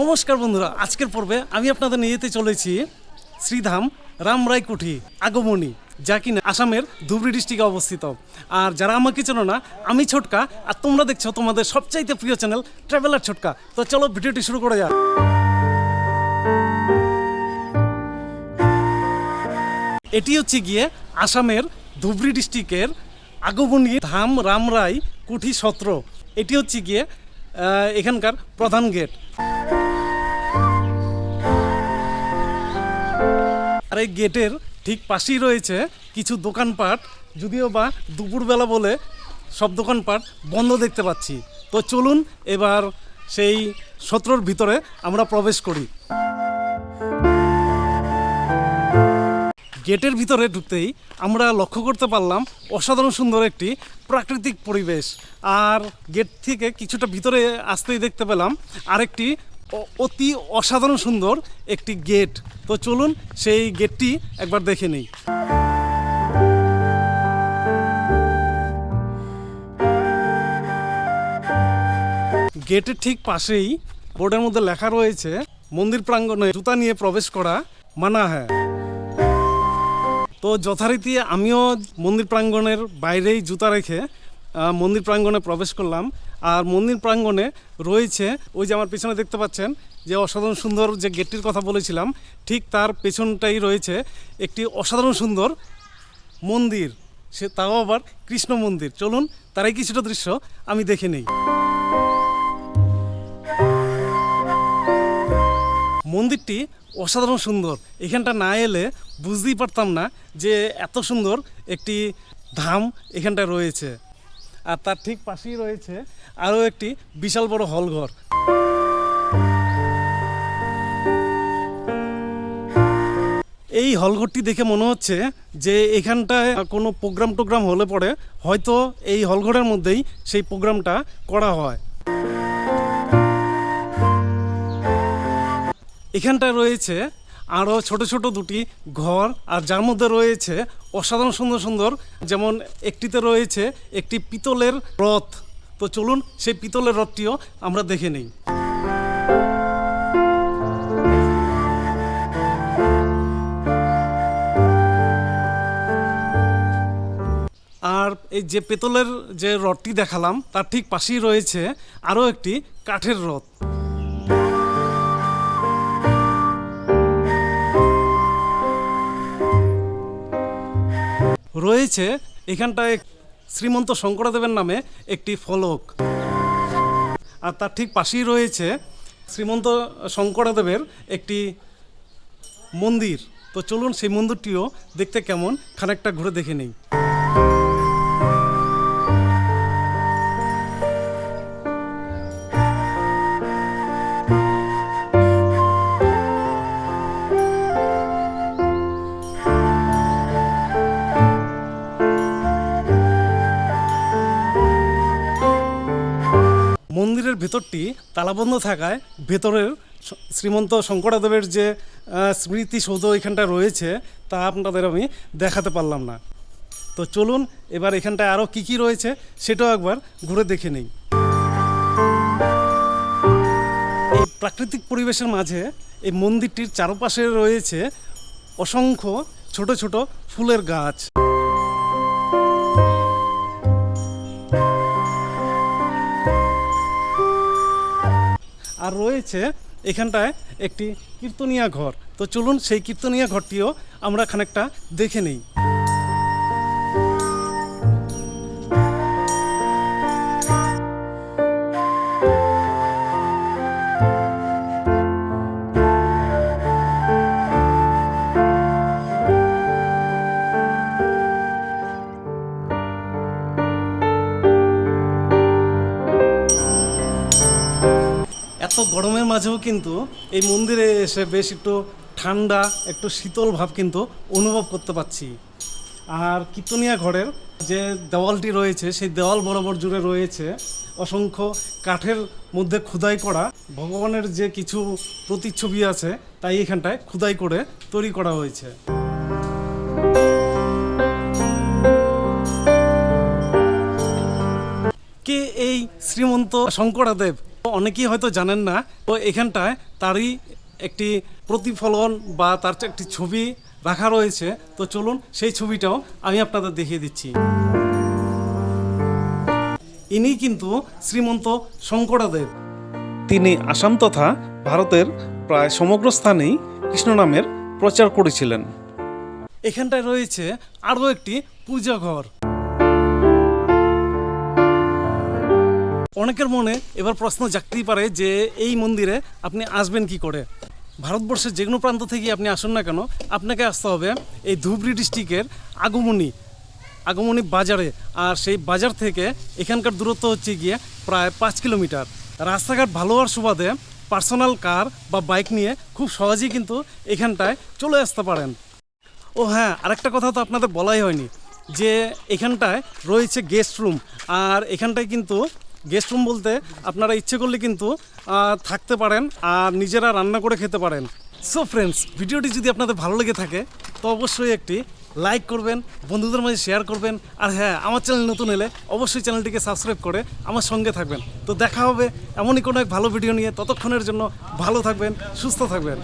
নমস্কার বন্ধুরা, আজকের পর্বে আমি আপনাদের নিয়ে যেতে চলেছি শ্রীধাম রামরাই কুঠি আগমনী, যা কিনা আসামের ধুবড়ি ডিস্ট্রিক্টে অবস্থিত। আর যারা আমাকে চেনো না, আমি ছোটকা, আর তোমরা দেখছ তোমাদের সবচাইতে প্রিয় চ্যানেল ট্রাভেলার ছোটকা। তো চলো ভিডিওটি শুরু করে যাক। এটি হচ্ছে গিয়ে আসামের ধুবড়ি ডিস্ট্রিক্টের আগমনী ধাম রামরাই কুঠি সত্র। এটি হচ্ছে গিয়ে এখানকার প্রধান গেট। আর এই গেটের ঠিক পাশেই রয়েছে কিছু দোকানপাট, যদিও বা দুপুরবেলা বলে সব দোকানপাট বন্ধ দেখতে পাচ্ছি। তো চলুন এবার সেই সত্রর ভিতরে আমরা প্রবেশ করি। গেটের ভিতরে ঢুকতেই আমরা লক্ষ্য করতে পারলাম অসাধারণ সুন্দর একটি প্রাকৃতিক পরিবেশ। আর গেট থেকে কিছুটা ভিতরে আসতেই দেখতে পেলাম আরেকটি অতি অসাধারণ সুন্দর একটি গেট। তো চলুন সেই গেটটি একবার দেখে নেই। গেটের ঠিক পাশেই বোর্ডের মধ্যে লেখা রয়েছে, মন্দির প্রাঙ্গণে জুতা নিয়ে প্রবেশ করা মানা হ্যাঁ তো যথারীতি আমিও মন্দির প্রাঙ্গণের বাইরেই জুতা রেখে মন্দির প্রাঙ্গণে প্রবেশ করলাম। আর মন্দির প্রাঙ্গণে রয়েছে ওই যে আমার পেছনে দেখতে পাচ্ছেন যে অসাধারণ সুন্দর যে গেটটির কথা বলেছিলাম, ঠিক তার পেছনটাই রয়েছে একটি অসাধারণ সুন্দর মন্দির। সে তাও আবার কৃষ্ণ মন্দির। চলুন, তারাই কিছুটা দৃশ্য আমি দেখে নেই। মন্দিরটি অসাধারণ সুন্দর। এখানটা না এলে বুঝতেই পারতাম না যে এত সুন্দর একটি ধাম এখানটা রয়েছে। আর তার ঠিক পাশেই রয়েছে আরও একটি বিশাল বড় হলঘর। এই হলঘরটি দেখে মনে হচ্ছে যে এখানটায় কোনো প্রোগ্রাম টোগ্রাম হলে পরে হয়তো এই হলঘরের মধ্যেই সেই প্রোগ্রামটা করা হয়। এখানটায় রয়েছে আরও ছোট ছোট দুটি ঘর, আর যার মধ্যে রয়েছে অসাধারণ সুন্দর সুন্দর, যেমন একটিতে রয়েছে একটি পিতলের রথ। তো চলুন সেই পিতলের রথটিও আমরা দেখে নেই। আর এই যে পেতলের যে রথটি দেখালাম, তার ঠিক পাশেই রয়েছে আরও একটি কাঠের রথ। রয়েছে, এখানটায় শ্রীমন্ত শঙ্করদেবের নামে একটি ফলক। আর তার ঠিক পাশেই রয়েছে শ্রীমন্ত শঙ্করদেবের একটি মন্দির। তো চলুন সেই মন্দিরটিও দেখতে কেমন, খানিকটা ঘুরে দেখে নেই। মন্দিরের ভেতরটি তালাবন্ধ থাকায় ভেতরের শ্রীমন্ত শঙ্করদেবের যে স্মৃতিসৌধ এখানটা রয়েছে, তা আপনাদের আমি দেখাতে পারলাম না। তো চলুন, এবার এখানটায় আরও কী কী রয়েছে, সেটাও একবার ঘুরে দেখে নেই। এই প্রাকৃতিক পরিবেশের মাঝে এই মন্দিরটির চারপাশে রয়েছে অসংখ্য ছোট ছোট ফুলের গাছ। আর রয়েছে এখানটায় একটি কীর্তনিয়া ঘর। তো চলুন সেই কীর্তনিয়া ঘরটিও আমরা খানিকটা দেখে নেই। এত গরমের মাঝেও কিন্তু এই মন্দিরে এসে বেশ একটু ঠান্ডা, একটু শীতল ভাব কিন্তু অনুভব করতে পারছি আর কীর্তনিয়া ঘরের যে দেওয়ালটি রয়েছে, সেই দেওয়াল বরাবর জুড়ে রয়েছে অসংখ্য কাঠের মধ্যে খুদাই করা। ভগবানের যে কিছু প্রতিচ্ছবি আছে, তাই এখানটায় খুদাই করে তৈরি করা হয়েছে। শ্রীমন্ত শঙ্করাদেব। অনেকেই হয়তো জানেন না, তো এখানটায় তারই একটি প্রতিফলন বা তার একটি ছবি রাখা রয়েছে। তো চলুন সেই ছবিটাও আমি আপনাদের দেখিয়ে দিচ্ছি। ইনি কিন্তু শ্রীমন্ত শঙ্করাদেব। তিনি আসাম তথা ভারতের প্রায় সমগ্র স্থানেই কৃষ্ণ নামের প্রচার করেছিলেন। এখানটায় রয়েছে আরও একটি পূজা ঘর অনেকের মনে এবার প্রশ্ন জাগতেই পারে যে এই মন্দিরে আপনি আসবেন কি করে? ভারতবর্ষের যে কোনো প্রান্ত থেকে আপনি আসুন না কেন, আপনাকে আসতে হবে এই ধুবড়ি ডিস্ট্রিক্টের আগমনী আগমনী বাজারে। আর সেই বাজার থেকে এখানকার দূরত্ব হচ্ছে গিয়ে প্রায় পাঁচ কিলোমিটার। রাস্তাঘাট ভালো হওয়ার সুবাদে পার্সোনাল কার বা বাইক নিয়ে খুব সহজেই কিন্তু এখানটায় চলে আসতে পারেন। ও হ্যাঁ আরেকটা কথা তো আপনাদের বলাই হয়নি যে এখানটায় রয়েছে গেস্ট রুম আর এখানটায় কিন্তু গেস্ট রুম বলতে আপনারা ইচ্ছে করলে কিন্তু থাকতে পারেন আর নিজেরা রান্না করে খেতে পারেন। সো ফ্রেন্ডস ভিডিওটি যদি আপনাদের ভালো লেগে থাকে, তো অবশ্যই একটি লাইক করবেন, বন্ধুদের মাঝে শেয়ার করবেন। আর হ্যাঁ আমার চ্যানেল নতুন এলে অবশ্যই চ্যানেলটিকে সাবস্ক্রাইব করে আমার সঙ্গে থাকবেন। তো দেখা হবে এমনই কোনো এক ভালো ভিডিও নিয়ে। ততক্ষণের জন্য ভালো থাকবেন, সুস্থ থাকবেন।